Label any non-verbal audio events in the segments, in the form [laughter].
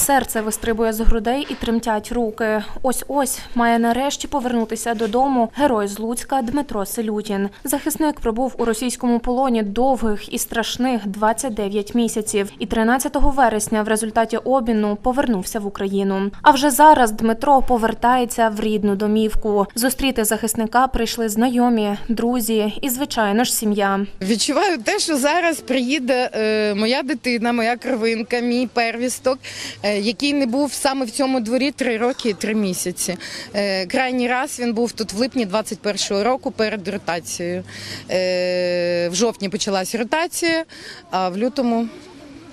Серце вистрибує з грудей і тремтять руки. Ось ось має нарешті повернутися додому герой з Луцька Дмитро Селютін. Захисник пробув у російському полоні довгих і страшних 29 місяців. І 13 вересня в результаті обміну повернувся в Україну. А вже зараз Дмитро повертається в рідну домівку. Зустріти захисника прийшли знайомі, друзі і, звичайно ж, сім'я. Відчуваю те, що зараз приїде е, моя дитина, моя кровинка, мій первісток, е, який не був саме в цьому дворі три роки і три місяці. Е, крайній раз він був тут в липні 21-го року перед ротацією. Е, в жовтні почалась ротація, а в лютому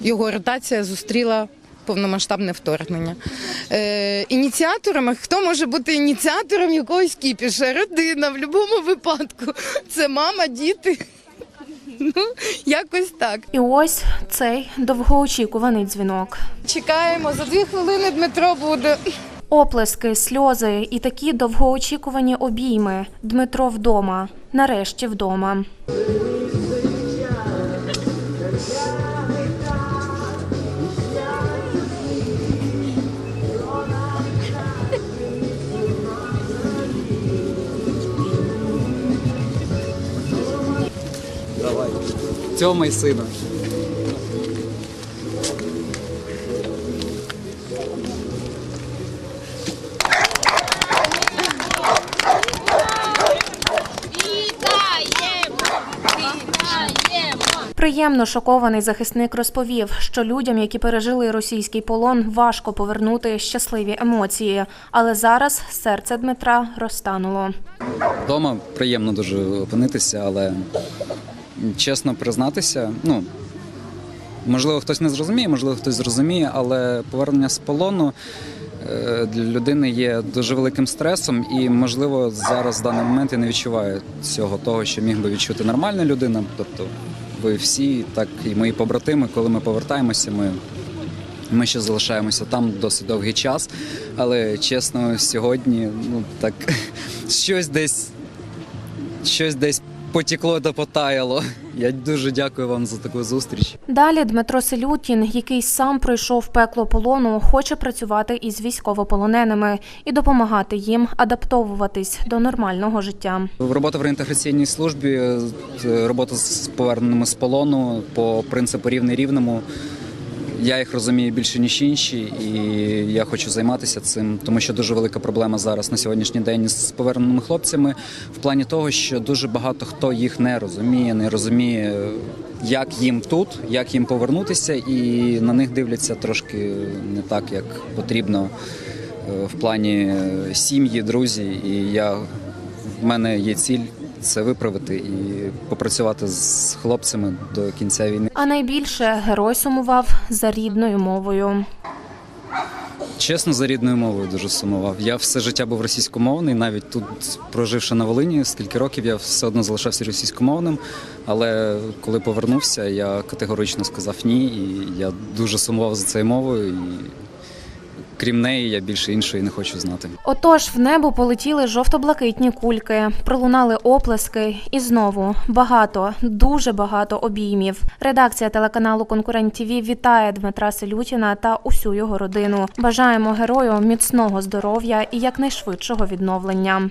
його ротація зустріла. Повномасштабне вторгнення. Е, ініціаторами, хто може бути ініціатором якогось кіпіша? Родина в будь-якому випадку. Це мама, діти. Ну, якось так. І ось цей довгоочікуваний дзвінок. Чекаємо, за дві хвилини Дмитро буде. Оплески, сльози і такі довгоочікувані обійми. Дмитро вдома. Нарешті вдома. Тьома й сина. Приємно шокований захисник розповів, що людям, які пережили російський полон, важко повернути щасливі емоції. Але зараз серце Дмитра розтануло. Вдома приємно дуже опинитися, але чесно признатися, ну можливо, хтось не зрозуміє, можливо, хтось зрозуміє, але повернення з полону е, для людини є дуже великим стресом, і можливо зараз в даний момент я не відчуваю цього того, що міг би відчути нормальна людина. Тобто, ви всі, так і мої побратими, коли ми повертаємося, ми. Ми ще залишаємося там досить довгий час, але чесно, сьогодні ну так [laughs] щось десь щось десь потекло та потаяло. Я дуже дякую вам за таку зустріч. Далі Дмитро Селютін, який сам пройшов пекло полону, хоче працювати із військовополоненими і допомагати їм адаптовуватись до нормального життя. Робота в реінтеграційній службі, робота з поверненими з полону по принципу рівний рівному. Я їх розумію більше ніж інші, і я хочу займатися цим, тому що дуже велика проблема зараз на сьогоднішній день з поверненими хлопцями в плані того, що дуже багато хто їх не розуміє, не розуміє, як їм тут, як їм повернутися, і на них дивляться трошки не так, як потрібно е, в плані е, сім'ї, друзі. І я в мене є ціль це виправити і попрацювати з хлопцями до кінця війни. А найбільше герой сумував за рідною мовою. Чесно, за рідною мовою дуже сумував. Я все життя був російськомовний, навіть тут, проживши на Волині, скільки років я все одно залишався російськомовним. Але коли повернувся, я категорично сказав ні, і я дуже сумував за цією мовою. І крім неї, я більше іншої не хочу знати. Отож, в небо полетіли жовто-блакитні кульки, пролунали оплески, і знову багато, дуже багато обіймів. Редакція телеканалу Конкурент ТІВІ вітає Дмитра Селютіна та усю його родину. Бажаємо герою міцного здоров'я і якнайшвидшого відновлення.